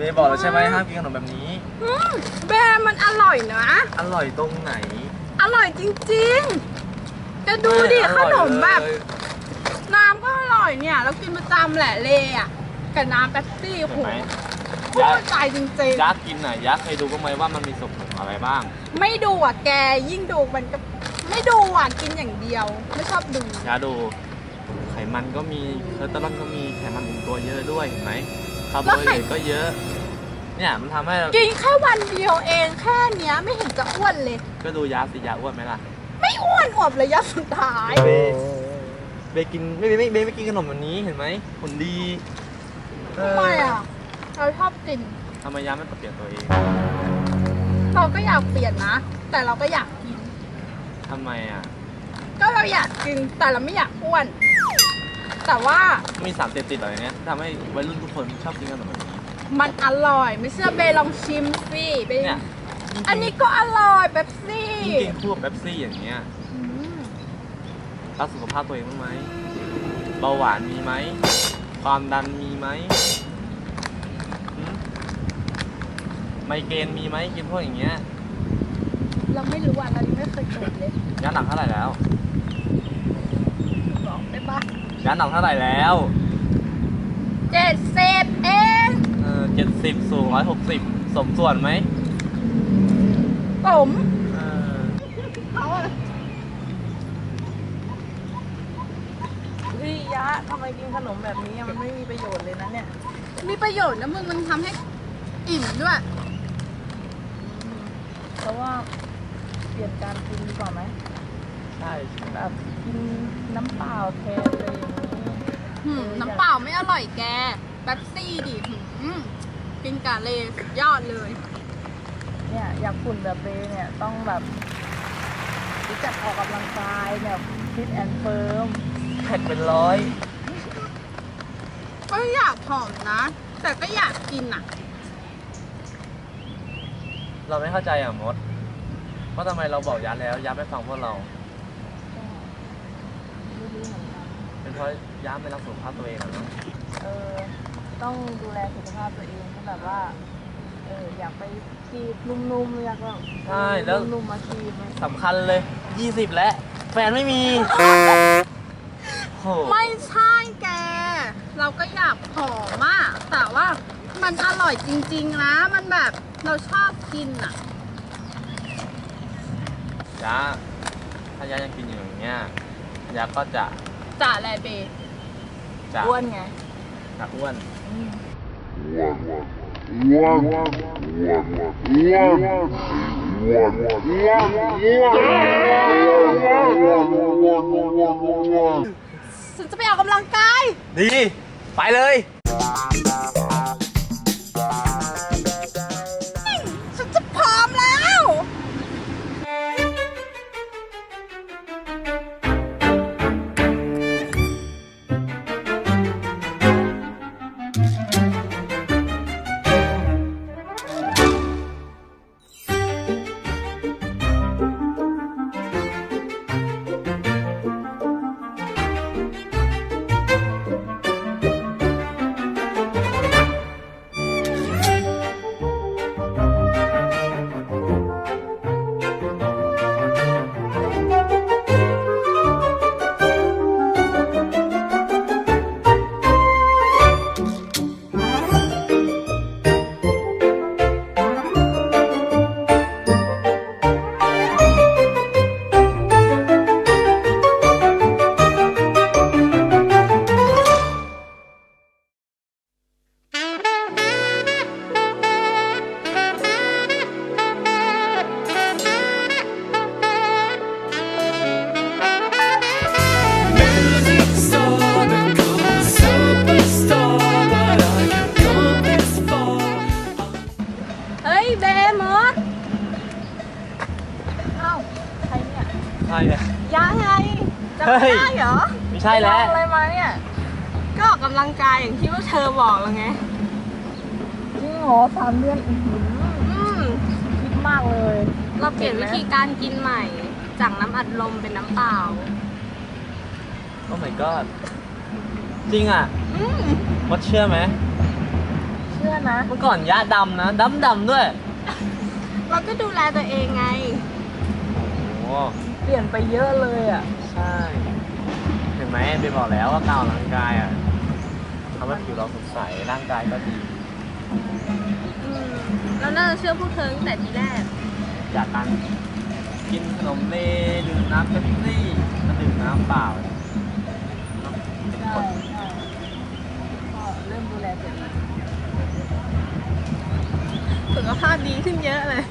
จ้าเบย์บอกแล้วใช่ไหมห้ามกินขนมแบบนี้ อืมแบร์มันอร่อยนะ อร่อยตรงไหนอร่อยจริงๆจะดูดิอขร่อยนมแบบเลยน้ำก็อร่อยเนี่ย เรากินประจำแหละเลอะกับน้ำแป๊บซี่โอ้โหเห็นไหมพูดใจจริงยักษ์กินอะยักษ์เคยดูบ้างไหมว่ามันมีส่วนผสมอะไรบ้าง ๆ ไม่ดูอะแกยิ่งดูมันก็ไม่ดูอะกินอย่างเดียว ไม่ชอบดู ยาดู ไขมันก็มีคอเลสเตอรอลก็มีไขมันถึงตัวเยอะด้วยเห็นไหม คาร์โบไฮเดรตก็เยอะ เนี่ยมันทำให้เรากินแค่วันเดียวเองแค่เนี้ยไม่เห็นจะอ้วนเลย ก็ดูยาสิยาอ้วนไหมล่ะไม่อ้วนอวบระยะสุดท้าย เบย์เบย์กินไม่ไม่เบย์ไม่กินขนมแบบนี้เห็นไหมผลดีเทำไมอะ เราชอบกิน ทำไมยาไม่ปรับเปลี่ยนตัวเองเราก็อยากเปลี่ยนนะ แต่เราก็อยากกิน ทำไมอะ ก็เราอยากกินแต่เราไม่อยากอ้วน แต่ว่ามีสารเสพติดอะไรเนี้ยที่ทำให้วัยรุ่นทุกคนชอบกินขนมแบบนี้มันอร่อย ไม่เชื่อเบย์ลองชิมสิเบย์เนี่ยอันนี้ก็อร่อยแบบซี่ยิ่งกินคู่กับเป๊ปซี่อย่างเงี้ยอืมรักสุขภาพตัวเองบ้างไหมเบาหวานมีไหม ความดันมีไหมหืมไมเกรนมีไหมกินพวกอย่างเงี้ยเราไม่รู้อะเรายังไม่เคยเกิดเลยย้านหนักเท่าไหร่แล้ว บอกได้ปะ ย้านหนักเท่าไหร่แล้วเจ็ดสิบเองเออเจ็ดสิบสูงร้อยหกสิบสมส่วนไหมผมเออเขาอะเฮ้ยยะทำไมกินขนมแบบนี้อะมันไม่มีประโยชน์เลยนะเนี่ย มีประโยชน์นะมึงมันทำให้อิ่มด้วย เพราะว่าเปลี่ยนการกินดีกว่าไหม ใช่แบบกินน้ำเปล่าแทนอะไรอย่างนี้หืมน้ำเปล่าไม่อร่อยแกแป๊บซี่ดิหืมกินกาเลสุดยอดเลย เนี่ยอยากหุ่นแบบเบย์เนี่ยต้องแบบรู้จักออกกำลังกายเนี่ยฟิตแอนด์เฟิร์มแพ็คเป็นร้อยก็อยากผอมนะ แต่ก็อยากกินอะ เราไม่เข้าใจอะมดว่าทำไมเราบอกยัดแล้วยัดไม่ฟังพวกเรา ไม่รู้เหมือนกัน เป็นเพราะยัดไม่รักสุขภาพตัวเองอะเนาะเออ ต้องดูแลสุขภาพตัวเองก็แบบว่า เออ อยากไปกีบนุ่มๆ อยากแบบใช่แล้วนุ่มๆมากีบไหมสำคัญเลย 20 แล้ว แฟนไม่มีโหไม่ใช่แก เราก็อยากผอมอะแต่ว่ามันอร่อยจริง ๆ นะ มันแบบเราชอบกินอะยะถ้ายะยังกินอยู่อย่างเงี้ย ยะก็จะจ่าแลเบจะอ้วนไงจะอ้วนฉันจะไปออกกำลังกาย ดี ไปเลย เฮ้ยเบมดเอ้าใครเนี่ยใช่เลยยังไงจำเฮ้ไม่ยได้เหรอไม่ใช่แล้ว ไปลองอะไรมาเนี่ย ก็ออกกำลังกายอย่างที่ว่าเธอบอกแล้วไง จริงเหรอสามเดือนอื้อหืออืม คิดมากเลยเราเปลี่ยนวิธีการกินใหม่ จากน้ำอัดลมเป็นน้ำเปล่า โอ้ my god จริงอะอืม มดเชื่อไหม เชื่อนะ เมื่อก่อนยะดำนะดำดำๆด้วย เราก็ดูแลตัวเองไง โอ้เปลี่ยนไปเยอะเลยอะ ใช่ เห็นไหมเบบอกแล้วว่าการออกกำลังกายอะทำให้ผิวเราสดใสร่างกายก็ดีอืมเราน่าจะเชื่อพวกเธอตั้งแต่ทีแรก จากการกินขนมเลดื่มน้ำเป๊ปซี่มาดื่มน้ำเปล่าเนอะเป็นใช่คน ภาพดีขึ้นเยอะเลย